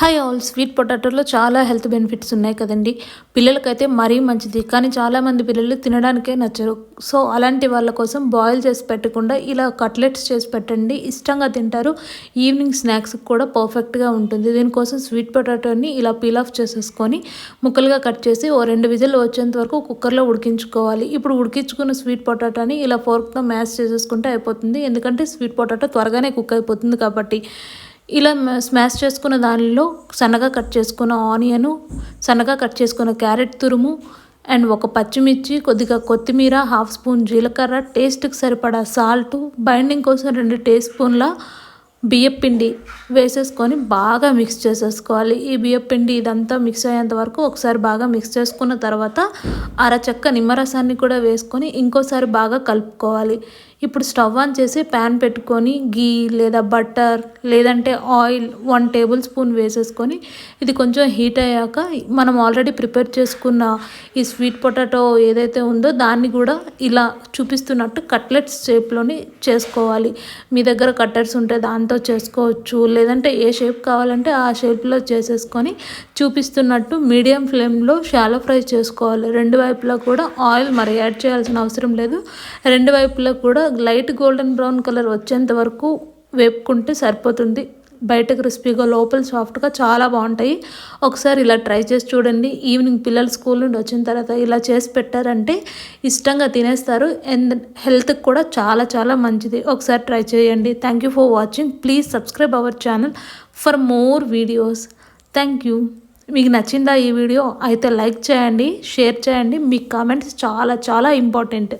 Hi all sweet పొటాటోలో చాలా health benefits ఉన్నాయి కదండి. పిల్లలకైతే మరీ మంచిది. కానీ చాలామంది పిల్లలు తినడానికే నచ్చరు. సో అలాంటి వాళ్ళ కోసం బాయిల్ చేసి పెట్టకుండా ఇలా కట్లెట్స్ చేసి పెట్టండి. ఇష్టంగా తింటారు. ఈవినింగ్ స్నాక్స్ కూడా పర్ఫెక్ట్గా ఉంటుంది. దీనికోసం స్వీట్ పొటాటోని ఇలా పీల్ ఆఫ్ చేసేసుకొని ముక్కలుగా కట్ చేసి ఓ రెండు విజిల్ వచ్చేంత వరకు కుక్కర్లో ఉడికించుకోవాలి. ఇప్పుడు ఉడికించుకున్న స్వీట్ పొటాటోని ఇలా ఫోర్క్తో మ్యాష్ చేసేసుకుంటే అయిపోతుంది. ఎందుకంటే స్వీట్ పొటాటో త్వరగానే కుక్ అయిపోతుంది కాబట్టి. ఇలా స్మాష్ చేసుకున్న దానిలో సన్నగా కట్ చేసుకున్న ఆనియను సన్నగా కట్ చేసుకున్న క్యారెట్ తురుము అండ్ ఒక పచ్చిమిర్చి కొద్దిగా కొత్తిమీర హాఫ్ స్పూన్ జీలకర్ర టేస్ట్కి సరిపడా సాల్ట్ బైండింగ్ కోసం రెండు టీ స్పూన్ల బియ్యపిండి వేసేసుకొని బాగా మిక్స్ చేసేసుకోవాలి. ఈ బియ్యపిండి ఇదంతా మిక్స్ అయ్యేంత వరకు ఒకసారి బాగా మిక్స్ చేసుకున్న తర్వాత అరచక్క నిమ్మరసాన్ని కూడా వేసుకొని ఇంకోసారి బాగా కలుపుకోవాలి. ఇప్పుడు స్టవ్ ఆన్ చేసి ప్యాన్ పెట్టుకొని గీ లేదా బటర్ లేదంటే ఆయిల్ వన్ టేబుల్ స్పూన్ వేసేసుకొని ఇది కొంచెం హీట్ అయ్యాక మనం ఆల్రెడీ ప్రిపేర్ చేసుకున్న ఈ స్వీట్ పొటాటో ఏదైతే ఉందో దాన్ని కూడా ఇలా చూపిస్తున్నట్టు కట్లెట్స్ షేప్లోని చేసుకోవాలి. మీ దగ్గర కట్టర్స్ ఉంటే దాంతో చేసుకోవచ్చు. లేదంటే ఏ షేప్ కావాలంటే ఆ షేప్లో చేసేసుకొని చూపిస్తున్నట్టు మీడియం ఫ్లేమ్లో షాలో ఫ్రై చేసుకోవాలి. రెండు వైపులా కూడా ఆయిల్ మరి యాడ్ చేయాల్సిన అవసరం లేదు. రెండు వైపులా కూడా లైట్ గోల్డెన్ బ్రౌన్ కలర్ వచ్చేంత వరకు వేపుకుంటే సరిపోతుంది. బయట క్రిస్పీగా లోపల సాఫ్ట్గా చాలా బాగుంటాయి. ఒకసారి ఇలా ట్రై చేసి చూడండి. ఈవినింగ్ పిల్లలు స్కూల్ నుండి వచ్చిన తర్వాత ఇలా చేసి పెట్టారంటే ఇష్టంగా తినేస్తారు. అండ్ హెల్త్కి కూడా చాలా చాలా మంచిది. ఒకసారి ట్రై చేయండి. Thank you for watching please subscribe our channel for more videos thank you మీకు నచ్చిందా ఈ వీడియో? అయితే లైక్ చేయండి షేర్ చేయండి. మీ కామెంట్స్ చాలా చాలా ఇంపార్టెంట్.